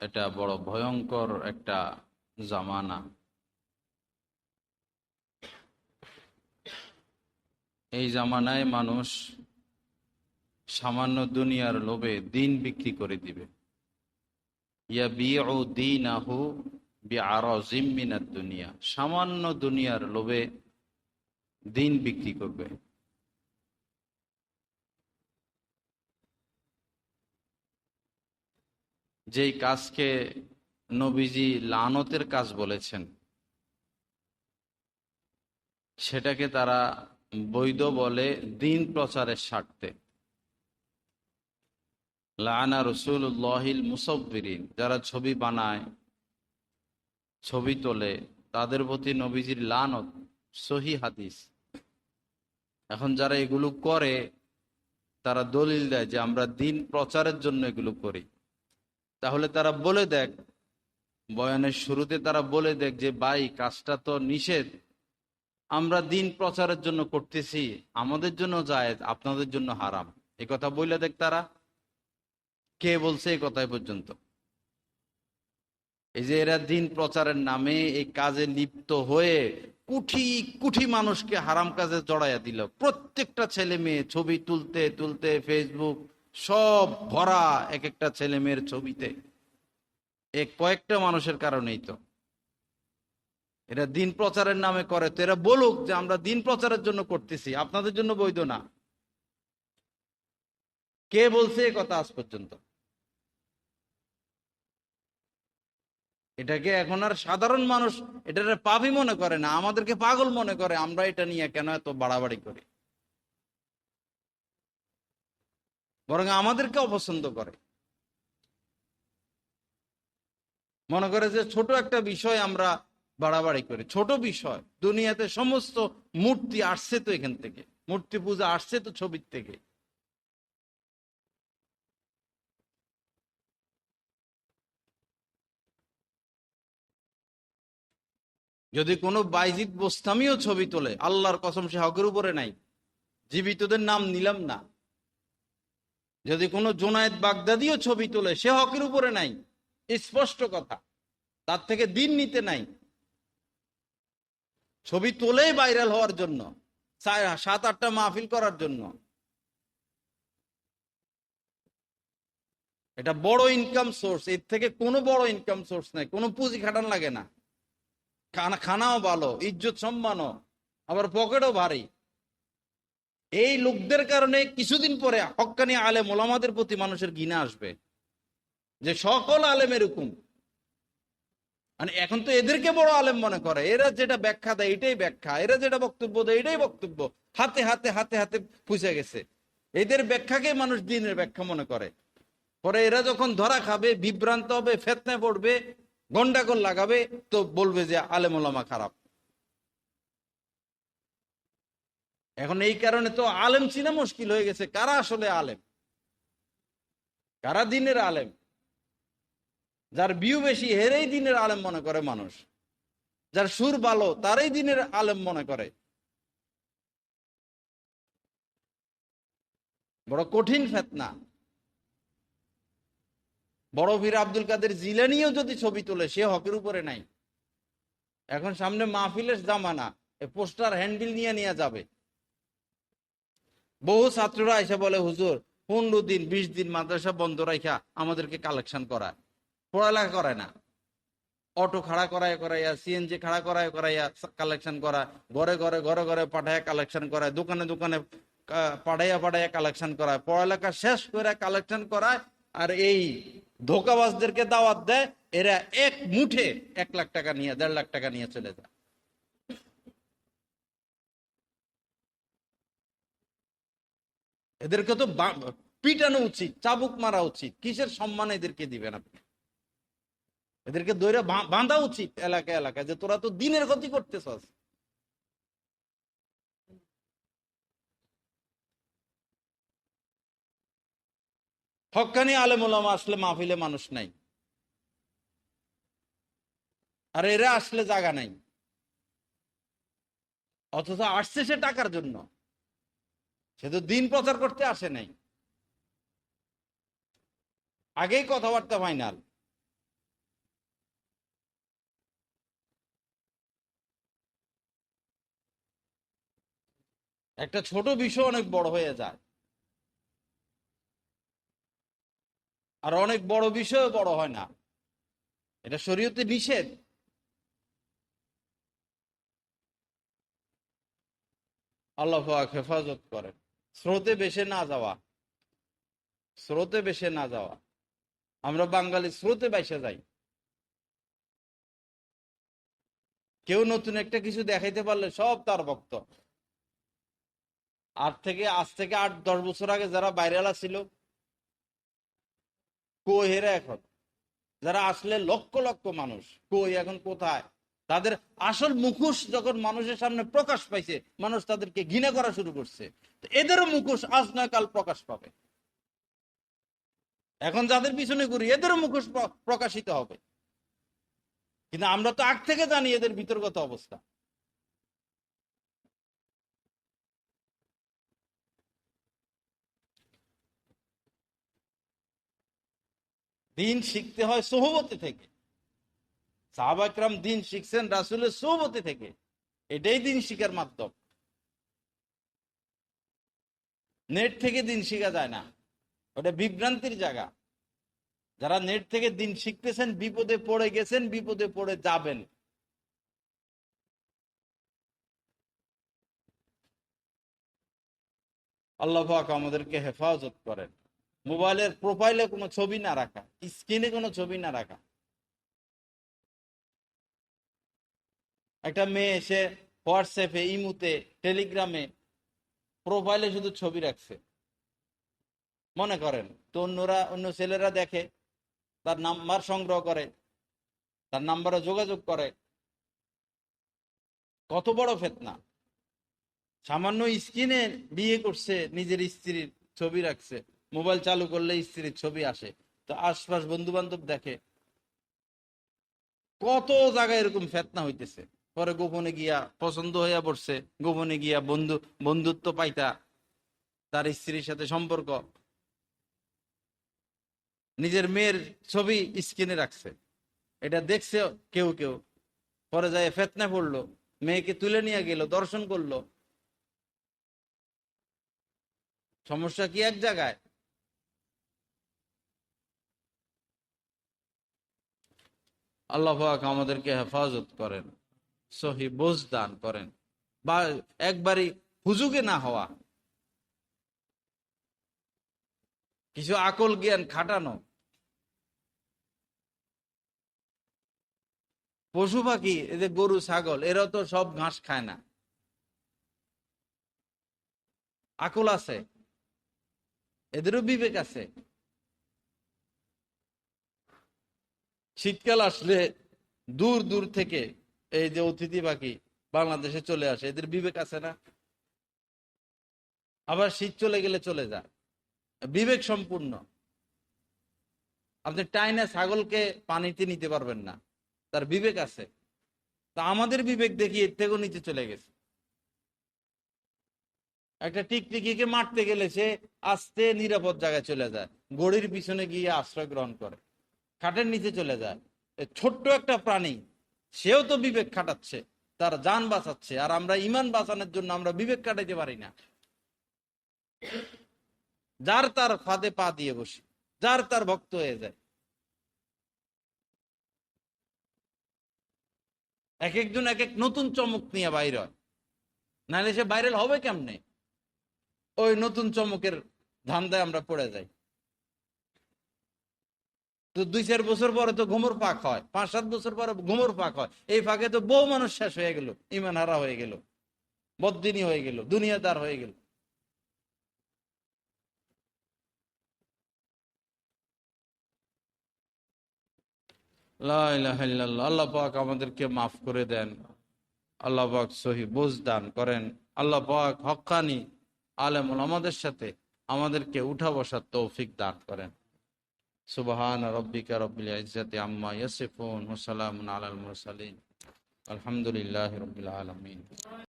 এটা বড় ভয়ঙ্কর একটা জামানা। এই জামানায় মানুষ সামান্য দুনিয়ার লোভে দিন বিক্রি করে দিবে। ইয়া বিউ দিন আহু বি আরও জিম্মিনার দুনিয়া। সামান্য দুনিয়ার লোভে দিন বিক্রি করবে। যেই কাজকে নবীজি লানতের কাজ বলেছেন, সেটাকে তারা বৈধ বলে দিন প্রচারের স্বার্থে। লানা রসুল্লাহিল মুসব্বিরিন, যারা ছবি বানায়, ছবি তোলে, তাদের প্রতি নবীজির লানত, সহি হাদিস। এখন যারা এগুলো করে, তারা দলিল দেয় যে আমরা দিন প্রচারের জন্য এগুলো করি। তাহলে তারা বলে দেখ, বয়ানের শুরুতে তারা বলে দেখ যে, ভাই, কাজটা তো নিষেধ। আমরা দিন প্রচারের জন্য করতেছি, আমাদের জন্য যায় আপনাদের জন্য হারাম। এ কথা বললে দেখ তারা, কে বলছে এই কথাই পর্যন্ত। এই যে এরা দিন প্রচারের নামে এই কাজে লিপ্ত হয়ে কুঠি কুঠি মানুষকে হারাম কাজে জড়াইয়া দিল। প্রত্যেকটা ছেলে মেয়ে ছবি তুলতে তুলতে ফেসবুক সব ভরা এক একটা ছেলে মেয়ের ছবিতে। এ কয়েকটা মানুষের কারণেই তো। এরা দিন প্রচারের নামে করে তো এরা বলুক যে আমরা দিন প্রচারের জন্য করতেছি, আপনাদের জন্য বৈধ না। কে বলছে এ কথা আজ পর্যন্ত? এটাকে এখন আর সাধারণ মানুষ এটা পাপি মনে করে না, আমাদেরকে পাগল মনে করে, আমরা এটা নিয়ে কেন এত বাড়াবাড়ি করি? বরং আমাদেরকে অপছন্দ করে। মনে করে যে ছোট একটা বিষয় আমরা বাড়াবাড়ি করি। ছোট বিষয়, দুনিয়াতে সমস্ত মূর্তি আসছে তো এখান থেকে। মূর্তি পূজা আসছে তো ছবির থেকে। যদি কোনো বাইজিদ বোস্তামিও ছবি তোলে, আল্লাহর কসম সে হকের উপরে নাই। জীবিতদের নাম নিলাম না। যদি কোনো জোনায়েদ বাগদাদিও ছবি তোলে, সে হকের উপরে নাই, স্পষ্ট কথা। তার থেকে দিন নিতে নাই। ছবি তোলেই ভাইরাল হওয়ার জন্য সাত, আটটা মাহফিল করার জন্য। এটা বড় ইনকাম সোর্স এর থেকে কোনো বড় ইনকাম সোর্স নাই, কোনো পুঁজি খাটান লাগে না। খানা, খানাও ভালো, ইজ্জত সম্মানও, আবার পকেটও ভারী। এই লোকদের কারণে কিছুদিন পরে হকানি আলেম ওলামাদের প্রতি মানুষের ঘৃণা আসবে। যে সকল আলেম এরকম। মানে এখন তো এদেরকে বড় আলেম মনে করে। এরা যেটা ব্যাখ্যা দেয় এটাই ব্যাখ্যা। এরা যেটা বক্তব্য দেয় এটাই বক্তব্য। হাতে হাতে হাতে হাতে পুষে গেছে। এদের ব্যাখ্যাকে মানুষ দিনের ব্যাখ্যা মনে করে। পরে এরা যখন ধরা খাবে, বিভ্রান্ত হবে ফেতনে পড়বে, গন্ডাগোল লাগাবে, তো বলবে যে আলেম খারাপ। এখন এই কারণে তো আলেম চিনা মুশকিল হয়ে গেছে। কারা আসলে আলেম? কারা দিনের আলেম? যার বিউ বেশি, হেরেই দিনের আলেম মনে করে মানুষ। যার সুর ভালো, তারই দিনের আলেম মনে করে। বড় কঠিন ফেতনা। বড় বীর আব্দুল কাদের জিলানিও যদি ছবি তোলে, সে হকের উপরে নাই। এখন সামনে মাহফিলের জামানা পোস্টার হ্যান্ডবিল নিয়ে নিয়ে যাবে। বহু ছাত্ররা এসে বলে, হুজুর, পনেরো দিন, বিশ দিন মাদ্রাসা বন্ধ রাখা আমাদেরকে কালেকশন করায়। পড়ালেখা করে না। অটো খাড়া করায়, করাইয়া সিএনজি খাড়া করায়, করাইয়া কালেকশন করা ঘরে ঘরে ঘরে ঘরে পাঠায় কালেকশন করায়। দোকানে দোকানে পাঠাইয়া পাঠাইয়া কালেকশন করায়। পড়ালেখা শেষ করে কালেকশন করায় আর এই ধোকাবাজদেরকে দাওয়াত দেয়, এরা এক মুঠে এক লাখ টাকা নিয়ে, দেড় লাখ টাকা নিয়ে চলে যায়। এদেরকে তো পিটানো উচিত, চাবুক মারা উচিত। কিসের সম্মান এদেরকে দিবেন আপনি? এদেরকে দৈরা বাঁধা উচিত এলাকা এলাকায়, যে তোরা তো দিনের ক্ষতি করতেছস। হকানি আলেমুলামা আসলে মাহফিলে মানুষ নাই। আর এরা আসলে জায়গা নাই। অথচ আসছে সে টাকার জন্য। সে তো দিন প্রচার করতে আসে নাই। আগেই কথাবার্তা ফাইনাল। একটা ছোট বিষয় অনেক বড় হয়ে যায়। আর অনেক বড় বিষয় বড় হয় না। এটা শরীয়তে নিষেধ। আল্লাহ হেফাজত করেন। স্রোতে বেশে না যাওয়া। স্রোতে বেশে না যাওয়া। আমরা বাঙালি স্রোতে বেসে যাই। কেউ নতুন একটা কিছু দেখাইতে পারলে সব তার ভক্ত। আট থেকে, আজ থেকে আট, দশ বছর আগে যারা বাইরেলা ছিল কই এখন? যারা আসলে লক্ষ লক্ষ মানুষ, কই এখন কোথায়? তাদের আসল মুখোশ যখন মানুষের সামনে প্রকাশ পাইছে, মানুষ তাদেরকে ঘৃণা করা শুরু করছে। এদেরও মুখোশ আজ নয়, কাল প্রকাশ পাবে। এখন যাদের পিছনে ঘুরি, এদেরও মুখোশ প্রকাশিত হবে। কিন্তু আমরা তো আগ থেকে জানি এদের বিতর্কত অবস্থা। দিন শিখতে হয় সোহবতে থেকে। সাহাবাকরাম দিন শিখছেন রাসুলের সোহবতে থেকে। এটাই দিন শিখার মাধ্যম। নেট থেকে দিন শিখা যায় না। ওটা বিভ্রান্তির জায়গা। যারা নেট থেকে দিন শিখতেছেন, বিপদে পড়ে গেছেন, বিপদে পড়ে যাবেন। আল্লাহ আমাদেরকে হেফাজত করেন। মোবাইলের প্রোফাইলে কোনো ছবি না রাখা স্ক্রিনে কোনো ছবি না রাখা। একটা মেয়ে এসে হোয়াটসঅ্যাপে, ইমুতে, টেলিগ্রামে প্রোফাইলে শুধু ছবি রাখছে। মনে করেন, তো অন্যরা, অন্য ছেলেরা দেখে, তার নাম্বার সংগ্রহ করে, তার নাম্বারে যোগাযোগ করে। কত বড় ফেতনা। সামান্য স্ক্রিনে বিয়ে করছে, নিজের স্ত্রীর ছবি রাখছে, মোবাইল চালু করলে স্ত্রীর ছবি আসে। তো আশপাশ বন্ধু বান্ধব দেখে, কত জায়গায় এরকম ফেতনা হইতেছে। পরে গোপনে গিয়া পছন্দ হইয়া পড়ছে, গোপনে গিয়া বন্ধু, বন্ধুত্ব পাইতা, তার স্ত্রীর সাথে সম্পর্ক। নিজের মেয়ের ছবি স্ক্রিনে রাখছে। এটা দেখছে কেউ কেউ। পরে যায় ফেতনা পড়ল, মেয়েকে তুলে নিয়ে গেল, দর্শন করল। সমস্যা কি এক জায়গায়? আল্লাহ আমাদেরকে হেফাজত করেন। সহি বোঝ দান করেন। বা একবারই হুজুগে না হওয়া। কিছু আকল জ্ঞান খাটানো। পশু পাখি এদের গরু, ছাগল, এরাও তো সব ঘাস খায় না। আকল আছে। এদেরও বিবেক আছে। শীতকাল আসলে দূর দূর থেকে এই যে অতিথি পাখি বাংলাদেশে চলে আসে, এদের বিবেক আছে না? আবার শীত চলে গেলে চলে যায়। বিবেক সম্পূর্ণ। আপনি টাইনা ছাগলকে পানিতে নিতে পারবেন না। তার বিবেক আছে। তা আমাদের বিবেক দেখি এর থেকেও নিচে চলে গেছে। একটা টিকটিকিকে মারতে গেলে সে আস্তে নিরাপদ জায়গায় চলে যায়। গড়ির পিছনে গিয়ে আশ্রয় গ্রহণ করে। খাটের নিচে চলে যায়। ছোট্ট একটা প্রাণী সেও তো বিবেক খাটাচ্ছে, তার যান বাঁচাচ্ছে, আর আমরা ইমান বাঁচানোর জন্য আমরা বিবেক কাটাইতে পারি না। যার তার ফাঁদে পা দিয়ে বসি, যার তার ভক্ত হয়ে যায়। এক একজন এক এক নতুন চমক নিয়ে বাইর হয়। নাহলে সে ভাইরাল হবে কেমনে? ওই নতুন চমকের ধান্দায় আমরা পড়ে যাই। তো দুই চার বছর পরে তো ঘুমোর পাক হয়, পাঁচ সাত বছর পরে ঘুমোর পাক হয়। এই ফাঁকে তো বহু মানুষ শেষ হয়ে গেল, ইমান হারা হয়ে গেল বদিনী হয়ে গেল, দুনিয়াদার হয়ে গেল। লা আল্লাহ পাক আমাদেরকে মাফ করে দেন। আল্লাহ পাক সহি বুঝ দান করেন। আল্লাহ পাক হক্কানি আলেমুল আমাদের সাথে আমাদেরকে উঠা বসার তৌফিক দান করেন। সুবহান রব্বিকা রব্বিল ইজ্জাতি আম্মা ইয়াসিফুন ওয়া সালামুন আলাল মুরসালিন। আলহামদুলিল্লাহি রাব্বিল আলামিন।